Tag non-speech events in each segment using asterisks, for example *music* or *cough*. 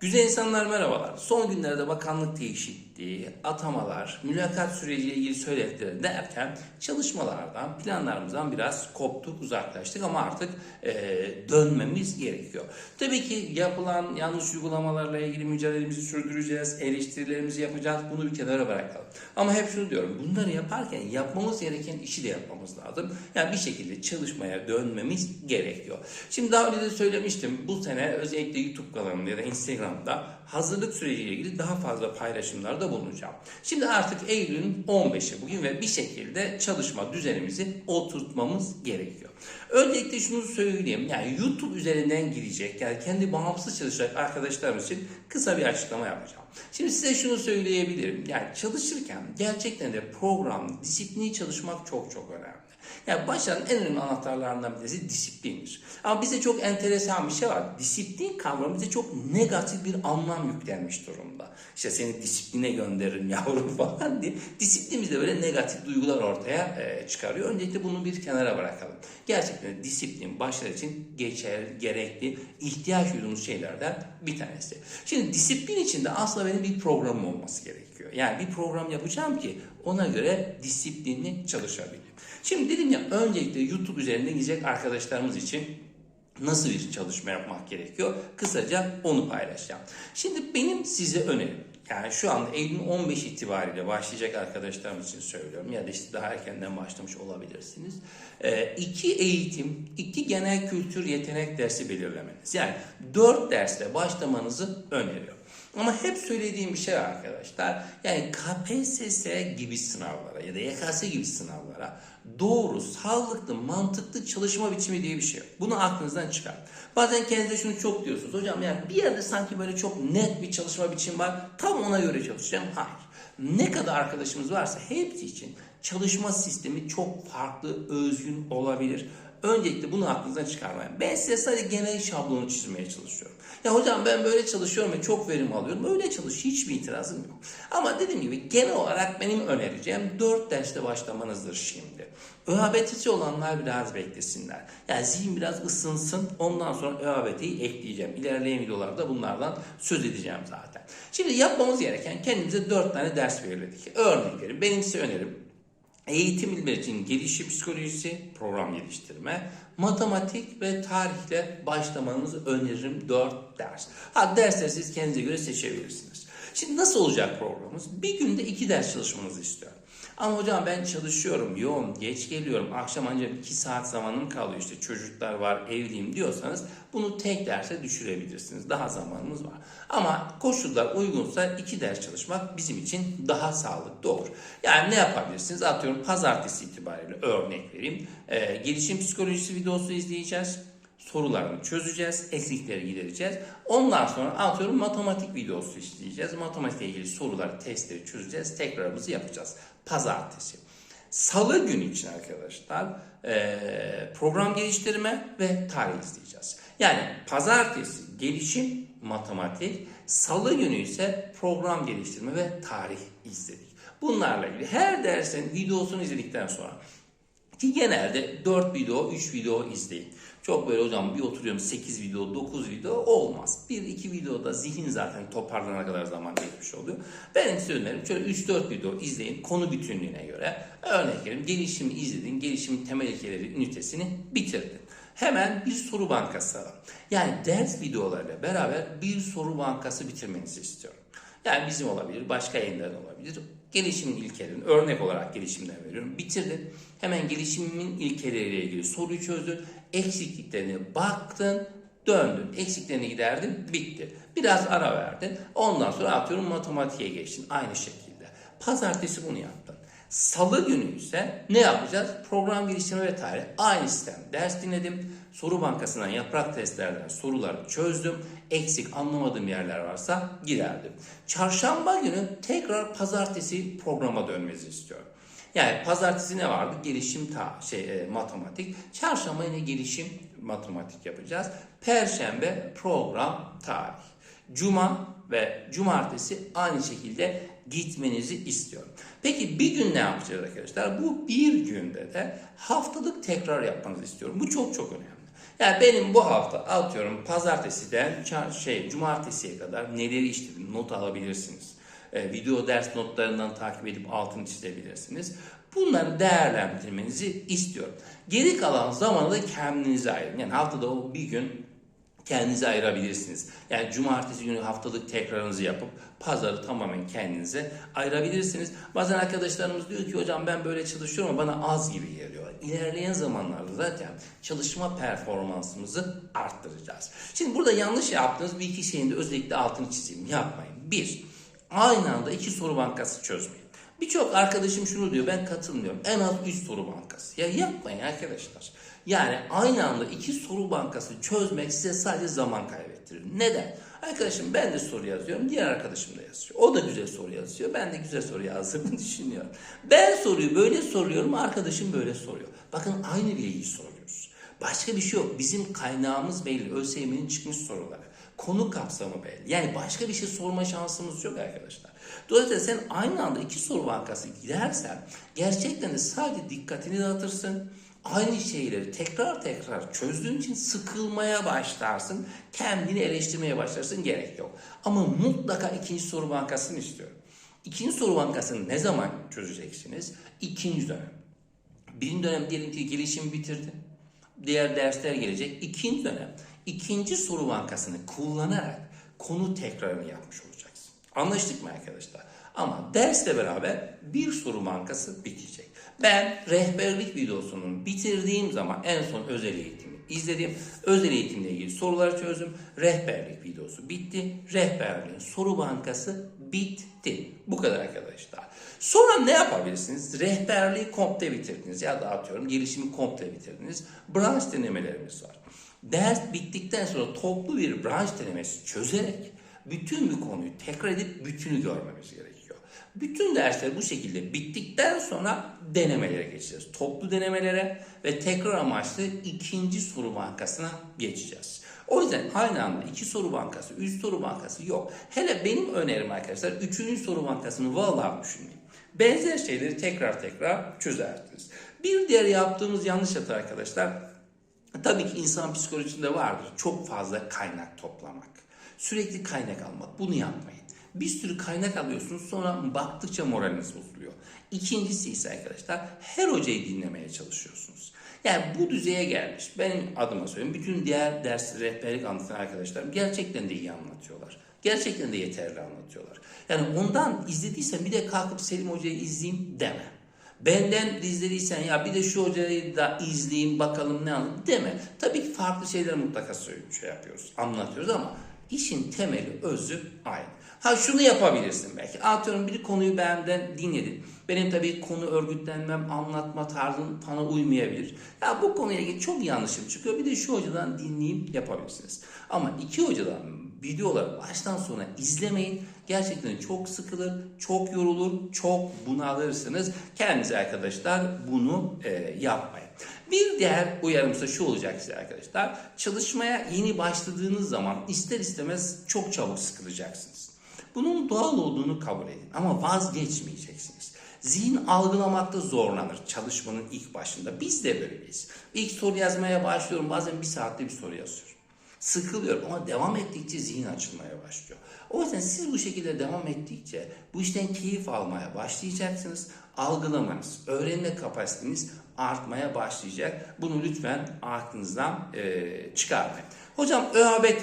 Güzel insanlar merhabalar. Son günlerde bakanlık değişikliği, atamalar, mülakat süreciyle ilgili söylentileri derken çalışmalardan, planlarımızdan biraz koptuk, uzaklaştık ama artık e, dönmemiz gerekiyor. Tabii ki yapılan yanlış uygulamalarla ilgili mücadelemizi sürdüreceğiz, eleştirilerimizi yapacağız, bunu bir kenara bırakalım. Ama hep şunu diyorum, bunları yaparken yapmamız gereken işi de yapmamız lazım. Yani bir şekilde çalışmaya dönmemiz gerekiyor. Şimdi daha önce de söylemiştim, bu sene özellikle YouTube kanalımda ya da Instagram'da hazırlık süreciyle ilgili daha fazla paylaşımlarda bulunacağım. Şimdi artık Eylül'ün 15'i bugün ve bir şekilde çalışma düzenimizi oturtmamız gerekiyor. Öncelikle şunu söyleyeyim. Yani YouTube üzerinden girecek, yani kendi bağımsız çalışacak arkadaşlarımız için kısa bir açıklama yapacağım. Şimdi size şunu söyleyebilirim. Yani çalışırken gerçekten de program, disiplini çalışmak çok çok önemli. Yani başarının en önemli anahtarlarından birisi disiplindir. Ama bize çok enteresan bir şey var. Disiplin kavramı bize çok negatif bir anlam yüklenmiş durumda. İşte seni disipline gönderirim yavrum *laughs* falan diye. Disiplin bize böyle negatif duygular ortaya e, çıkarıyor. Öncelikle bunu bir kenara bırakalım. Gerçekten disiplin başarı için geçer, gerekli, ihtiyaç duyduğumuz şeylerden bir tanesi. Şimdi disiplin içinde aslında benim bir programım olması gerekiyor. Yani bir program yapacağım ki ona göre disiplinli çalışabileyim. Şimdi dedim ya öncelikle YouTube üzerinden gidecek arkadaşlarımız için nasıl bir çalışma yapmak gerekiyor? Kısaca onu paylaşacağım. Şimdi benim size önerim yani şu anda Eylül 15 itibariyle başlayacak arkadaşlarım için söylüyorum ya da işte daha erkenden başlamış olabilirsiniz. Ee, iki eğitim, iki genel kültür yetenek dersi belirlemeniz. Yani dört dersle başlamanızı öneriyorum. Ama hep söylediğim bir şey arkadaşlar. Yani KPSS gibi sınavlara ya da YKS gibi sınavlara doğru, sağlıklı, mantıklı çalışma biçimi diye bir şey. Bunu aklınızdan çıkar. Bazen kendinize şunu çok diyorsunuz. Hocam yani bir yerde sanki böyle çok net bir çalışma biçimi var. Tam ona göre çalışacağım. Hayır. Ne kadar arkadaşımız varsa hepsi için çalışma sistemi çok farklı, özgün olabilir. Öncelikle bunu aklınızdan çıkarmayın. Ben size sadece genel şablonu çizmeye çalışıyorum. Ya hocam ben böyle çalışıyorum ve çok verim alıyorum. Öyle çalış. Hiçbir itirazım yok. Ama dediğim gibi genel olarak benim önereceğim 4 derste başlamanızdır şimdi. ÖABT'si olanlar biraz beklesinler. Yani zihin biraz ısınsın. Ondan sonra ÖABT'yi ekleyeceğim. İlerleyen videolarda bunlardan söz edeceğim zaten. Şimdi yapmamız gereken kendimize 4 tane ders belirledik. Örnek verin. Benim size önerim Eğitim bilimleri için gelişim psikolojisi, program geliştirme, matematik ve tarihle başlamanızı öneririm 4 ders. Ha dersleri siz kendinize göre seçebilirsiniz. Şimdi nasıl olacak programımız? Bir günde 2 ders çalışmanızı istiyorum. Ama hocam ben çalışıyorum, yoğun, geç geliyorum, akşam ancak 2 saat zamanım kalıyor işte çocuklar var, evliyim diyorsanız bunu tek derse düşürebilirsiniz. Daha zamanımız var. Ama koşullar uygunsa 2 ders çalışmak bizim için daha sağlıklı olur. Yani ne yapabilirsiniz? Atıyorum pazartesi itibariyle örnek vereyim. Ee, gelişim psikolojisi videosu izleyeceğiz sorularını çözeceğiz, eksikleri gidereceğiz. Ondan sonra atıyorum matematik videosu işleyeceğiz. Matematikle ilgili soruları, testleri çözeceğiz. Tekrarımızı yapacağız. Pazartesi. Salı günü için arkadaşlar program geliştirme ve tarih izleyeceğiz. Yani pazartesi gelişim matematik, salı günü ise program geliştirme ve tarih izledik. Bunlarla ilgili her dersin videosunu izledikten sonra ki genelde 4 video, 3 video izleyin. Çok böyle hocam bir oturuyorum 8 video, 9 video olmaz. 1-2 videoda zihin zaten toparlanana kadar zaman geçmiş oluyor. Benim size önerim şöyle 3-4 video izleyin konu bütünlüğüne göre. Örnek verelim gelişimi izledin, gelişimin temel ilkeleri ünitesini bitirdin. Hemen bir soru bankası alın. Yani ders videolarıyla beraber bir soru bankası bitirmenizi istiyorum. Yani bizim olabilir, başka yayınların olabilir. Gelişimin ilkelerini örnek olarak gelişimden veriyorum. Bitirdin. Hemen gelişimin ilkeleriyle ilgili soruyu çözdün. Eksikliklerine baktın, döndün. Eksiklerini giderdin, bitti. Biraz ara verdin. Ondan sonra atıyorum matematiğe geçtin. Aynı şekilde. Pazartesi bunu yaptın. Salı günü ise ne yapacağız? Program geliştirme ve tarih. Aynı sistem. Ders dinledim. Soru bankasından yaprak testlerden soruları çözdüm. Eksik anlamadığım yerler varsa giderdim. Çarşamba günü tekrar pazartesi programa dönmenizi istiyorum. Yani pazartesi ne vardı? Gelişim ta şey e, matematik. Çarşamba yine gelişim matematik yapacağız. Perşembe program tarih. Cuma ve cumartesi aynı şekilde gitmenizi istiyorum. Peki bir gün ne yapacağız arkadaşlar? Bu bir günde de haftalık tekrar yapmanızı istiyorum. Bu çok çok önemli. Yani benim bu hafta atıyorum pazartesiden şey cumartesiye kadar neleri işledim not alabilirsiniz. Ee, video ders notlarından takip edip altını çizebilirsiniz. Bunları değerlendirmenizi istiyorum. Geri kalan zamanı da kendinize ayırın. Yani haftada o bir gün kendinize ayırabilirsiniz. Yani cumartesi günü haftalık tekrarınızı yapıp pazarı tamamen kendinize ayırabilirsiniz. Bazen arkadaşlarımız diyor ki hocam ben böyle çalışıyorum ama bana az gibi geliyor. İlerleyen zamanlarda zaten çalışma performansımızı arttıracağız. Şimdi burada yanlış yaptığınız bir iki şeyin de özellikle altını çizeyim. Yapmayın. Bir, aynı anda iki soru bankası çözmeyin. Birçok arkadaşım şunu diyor ben katılmıyorum. En az 3 soru bankası. Ya yapmayın arkadaşlar. Yani aynı anda iki soru bankası çözmek size sadece zaman kaybettirir. Neden? Arkadaşım ben de soru yazıyorum. Diğer arkadaşım da yazıyor. O da güzel soru yazıyor. Ben de güzel soru yazdığımı *laughs* düşünüyorum. Ben soruyu böyle soruyorum. Arkadaşım böyle soruyor. Bakın aynı bilgiyi soruyoruz. Başka bir şey yok. Bizim kaynağımız belli. ÖSYM'nin çıkmış soruları. Konu kapsamı belli. Yani başka bir şey sorma şansımız yok arkadaşlar. Dolayısıyla sen aynı anda iki soru bankası gidersen gerçekten de sadece dikkatini dağıtırsın. Aynı şeyleri tekrar tekrar çözdüğün için sıkılmaya başlarsın. Kendini eleştirmeye başlarsın gerek yok. Ama mutlaka ikinci soru bankasını istiyorum. İkinci soru bankasını ne zaman çözeceksiniz? İkinci dönem. Birinci dönem diyelim ki gelişim bitirdi. Diğer dersler gelecek. İkinci dönem. İkinci soru bankasını kullanarak konu tekrarını yapmış olacaksın. Anlaştık mı arkadaşlar? Ama dersle beraber bir soru bankası bitecek. Ben rehberlik videosunun bitirdiğim zaman en son özel eğitimi izledim. Özel eğitimle ilgili soruları çözdüm. Rehberlik videosu bitti. Rehberliğin soru bankası bitti. Bu kadar arkadaşlar. Sonra ne yapabilirsiniz? Rehberliği komple bitirdiniz ya da atıyorum gelişimi komple bitirdiniz. Branş denemelerimiz var. Ders bittikten sonra toplu bir branş denemesi çözerek bütün bir konuyu tekrar edip bütünü görmemiz gerekiyor. Bütün dersler bu şekilde bittikten sonra denemelere geçeceğiz. Toplu denemelere ve tekrar amaçlı ikinci soru bankasına geçeceğiz. O yüzden aynı anda iki soru bankası, üç soru bankası yok. Hele benim önerim arkadaşlar üçüncü soru bankasını vallahi düşünmeyin. Benzer şeyleri tekrar tekrar çözersiniz. Bir diğer yaptığımız yanlış hata arkadaşlar Tabii ki insan psikolojisinde vardır. Çok fazla kaynak toplamak. Sürekli kaynak almak. Bunu yapmayın. Bir sürü kaynak alıyorsunuz sonra baktıkça moraliniz bozuluyor. İkincisi ise arkadaşlar her hocayı dinlemeye çalışıyorsunuz. Yani bu düzeye gelmiş. Benim adıma söyleyeyim. Bütün diğer ders rehberlik anlatan arkadaşlarım gerçekten de iyi anlatıyorlar. Gerçekten de yeterli anlatıyorlar. Yani ondan izlediysen bir de kalkıp Selim Hoca'yı izleyeyim deme. Benden izlediysen ya bir de şu hocayı da izleyeyim bakalım ne anlat deme. Tabii ki farklı şeyler mutlaka söylüyoruz, şey yapıyoruz, anlatıyoruz ama işin temeli, özü aynı. Ha şunu yapabilirsin belki. Atıyorum bir konuyu benden dinledin. Benim tabii konu örgütlenmem, anlatma tarzım bana uymayabilir. Ya bu konuya ilgili çok yanlışım çıkıyor. Bir de şu hocadan dinleyeyim yapabilirsiniz. Ama iki hocadan videoları baştan sona izlemeyin. Gerçekten çok sıkılır, çok yorulur, çok bunalırsınız. Kendinize arkadaşlar bunu e, yapmayın. Bir diğer uyarım ise şu olacak size arkadaşlar. Çalışmaya yeni başladığınız zaman ister istemez çok çabuk sıkılacaksınız. Bunun doğal olduğunu kabul edin ama vazgeçmeyeceksiniz. Zihin algılamakta zorlanır çalışmanın ilk başında. Biz de böyleyiz. İlk soru yazmaya başlıyorum. Bazen bir saatte bir soru yazıyorum. Sıkılıyorum ama devam ettikçe zihin açılmaya başlıyor. O yüzden siz bu şekilde devam ettikçe bu işten keyif almaya başlayacaksınız. Algılamanız, öğrenme kapasiteniz artmaya başlayacak. Bunu lütfen aklınızdan e, çıkarmayın. Hocam ÖABT.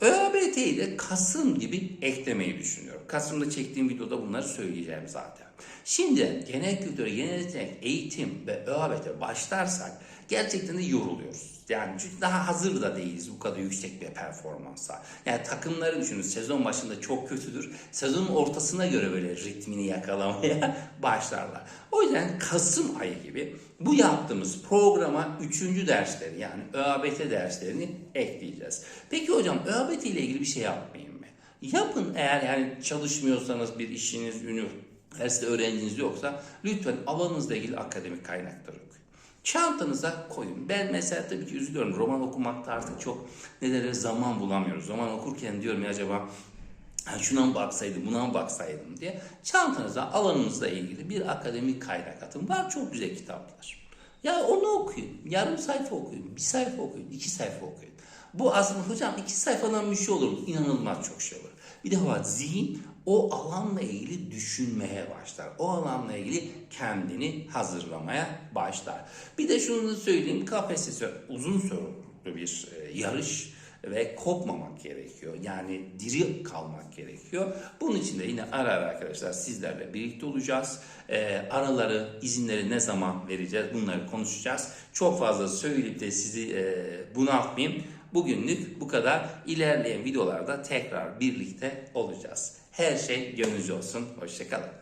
ÖABT'yi de Kasım gibi eklemeyi düşünüyorum. Kasım'da çektiğim videoda bunları söyleyeceğim zaten. Şimdi genel kültür, genel eğitim ve ÖABT başlarsak gerçekten de yoruluyoruz. Yani çünkü daha hazır da değiliz bu kadar yüksek bir performansa. Yani takımları düşünün sezon başında çok kötüdür. Sezonun ortasına göre böyle ritmini yakalamaya *laughs* başlarlar. O yüzden Kasım ayı gibi bu yaptığımız programa 3. dersleri yani ÖABT derslerini ekleyeceğiz. Peki hocam ÖABT ile ilgili bir şey yapmayayım mı? Yapın eğer yani çalışmıyorsanız bir işiniz, üniversite öğrenciniz yoksa lütfen alanınızla ilgili akademik kaynakları okuyun. Çantanıza koyun. Ben mesela tabii ki üzülüyorum. Roman okumakta artık çok ne derler zaman bulamıyoruz. Roman okurken diyorum ya acaba ha şuna mı baksaydım, buna mı baksaydım diye. Çantanıza alanınızla ilgili bir akademik kaynak atın. Var çok güzel kitaplar. Ya onu okuyun. Yarım sayfa okuyun. Bir sayfa okuyun. iki sayfa okuyun. Bu aslında hocam iki sayfadan bir şey olur? İnanılmaz çok şey olur. Bir de var zihin o alanla ilgili düşünmeye başlar. O alanla ilgili kendini hazırlamaya başlar. Bir de şunu da söyleyeyim. KPSS uzun sorumlu bir e, yarış ve kopmamak gerekiyor. Yani diri kalmak gerekiyor. Bunun için de yine ara ara arkadaşlar sizlerle birlikte olacağız. Ee, araları, izinleri ne zaman vereceğiz bunları konuşacağız. Çok fazla söyleyip de sizi e, bunaltmayayım. Bugünlük bu kadar. İlerleyen videolarda tekrar birlikte olacağız. Her şey gönlünüzce olsun. Hoşçakalın.